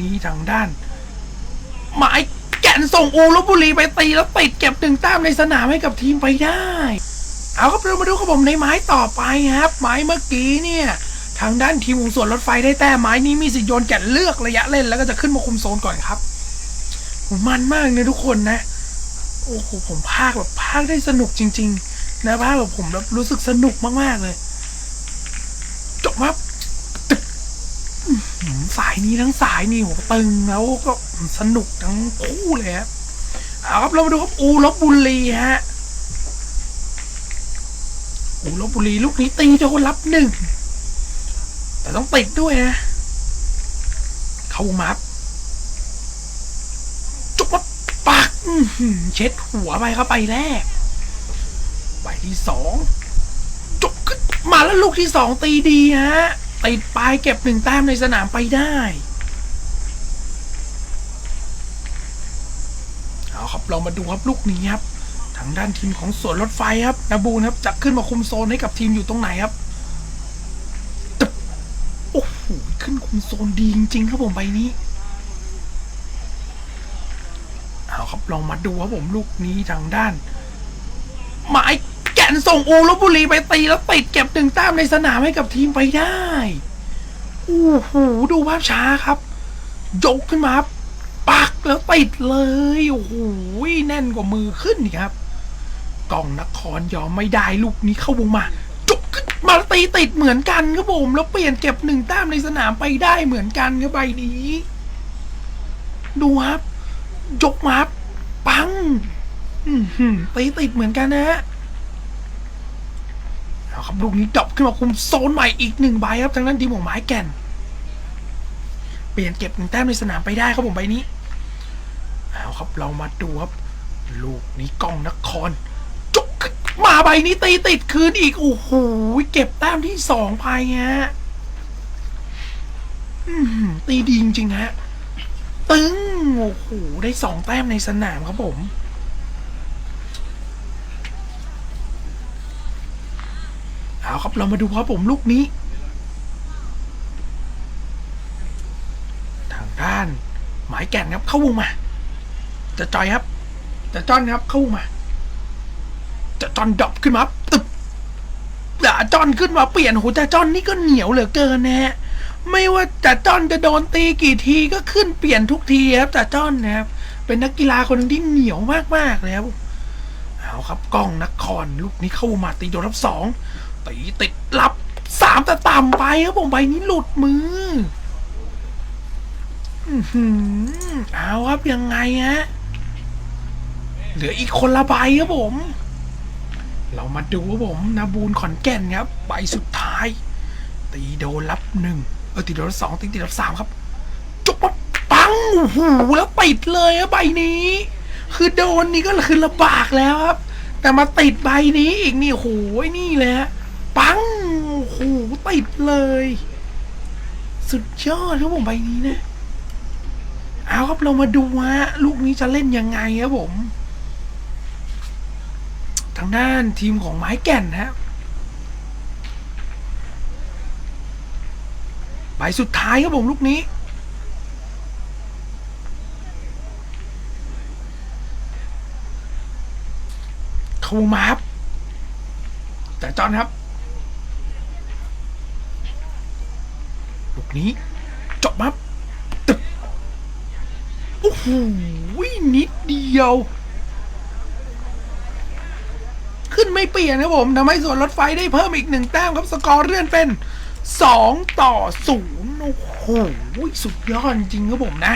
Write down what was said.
นี้ทางด้าน หมายแก่นส่งอูลบบุรีไปตีแล้วติดเก็บหนึ่งแต้มในสนามให้กับทีมไปได้ เอาครับเรามาดูครับผมในไม้ต่อไปครับ ไม้เมื่อกี้เนี่ยทางด้านทีมของสวนรถไฟได้แต้มไม้นี้มีสิทธิ์โยนแก่นเลือกระยะเล่นแล้วก็จะขึ้นมาคุมโซนก่อนครับผมมันมากเลยทุกคนนะ โอ้โหผมพากแบบพากได้สนุกจริง ๆ นะพากแบบผมแบบรู้สึกสนุกมากๆเลย จบครับ สายนี้ทั้งสายนี่โหตึงแล้วก็สนุกทั้งคู่เลยครับเอาครับเรามาดูครับอูลบบุรีฮะอูลบบุรีลูกนี้ตีโดนรับหนึ่งแต่ต้องติดด้วยนะ เข้ามับจบว่าปักเช็ดหัวไปเข้าไปแรกใบที่สองจบขึ้นมาแล้วลูกที่สองตีดีฮะ ติดปลายเก็บหนึ่งแต้มในสนามไปได้เอาครับเรามาดูครับลูกนี้ครับ ทางด้านทีมของสวนรถไฟครับนาบูนครับจะขึ้นมาคุมโซนให้กับทีมอยู่ตรงไหนครับตึบโอ้โหขึ้นคุมโซนดีจริงๆครับผมใบนี้เอาครับลองมาดูครับผมลูกนี้ทางด้านหมาย นส่งอูลบบุรีไปตีแล้วติดเก็บหนึ่งแต้มในสนามให้กับทีมไปได้โอ้โหดูภาพช้าครับยกขึ้นมาครับปักแล้วติดเลยโอ้โหแน่นกว่ามือขึ้นอีกครับกองนครยอมไม่ได้ลูกนี้เข้าวงมาจกขึ้นมาตีติดเหมือนกันครับผมแล้วเปลี่ยนเก็บหนึ่งแต้มในสนามไปได้เหมือนกันครับใบนี้ ดูครับยกมาครับปังอืตีติดเหมือนกันนะฮะ เอาครับลูกนี้ดรอปขึ้นมาคุมโซนใหม่อีกหนึ่งใบครับทางด้นทีมของไม้แก่น เปลี่ยนเก็บหนึ่งแต้มในสนามไปได้ครับผมใบนี้เอาครับเรามาดูครับ ลูกนี้กล้องนครจุกมาใบนี้ตีติดคืนอีกโอ้โหเก็บแต้มที่สองไปฮะตีดีจริงๆฮะ ตึ้งโอ้โหได้สองแต้มในสนามครับผม เอาครับเรามาดูครับผมลูกนี้ ทางด้าน หมายแก่นครับ เข้าวงมา จะจอยครับ จะจอนครับเข้าวงมา จะจอนดรอปขึ้นมาตึบจะจอนขึ้นมาเปลี่ยนโหจะจอนนี่ก็เหนียวเหลือเกินนะฮะไม่ว่าจะจ้อนจะโดนตีกี่ทีก็ขึ้นเปลี่ยนทุกทีครับจะจ้อนนะครับ เป็นนักกีฬาคนที่เหนียวมากๆเลยครับเอาครับกล้องนครลูกนี้เข้ามาตีโดนรับสอง ตีติดรับสามแต่ต่ำไปครับผมใบนี้หลุดมืออื้อหือเอาครับยังไงฮะเหลืออีกคนละใบครับผม เรามาดูครับผมนาบูนขอนแก่นครับใบสุดท้าย ตีโดนรับหนึ่งเออตีโดนสองตีตีรับสามครับจบปั๊บปังโอ้โหแล้วติดเลยอะใบนี้ คือโดนนี่ก็คือลำบากแล้วครับ แต่มาติดใบนี้อีกนี่โอ้โหนี่เละ ปังโอ้โหติดเลย สุดยอดครับผมใบนี้นะ เอาครับเรามาดูฮะลูกนี้จะเล่นยังไงครับผม ทางด้านทีมของไม้แก่นฮะใบสุดท้ายครับผมลูกนี้ เข้ามาครับแต่จอนครับ นี้จาะมับตึบโอ้โหนิดเดียว ขึ้นไม่เปลี่ยนครับผมทำให้ส่วนรถไฟได้เพิ่มอีกหนึ่งแต้มครับสกอร์เลื่อนเป็นสองต่อศูนย์โอ้โหสุดยอดจริงครับผมนะ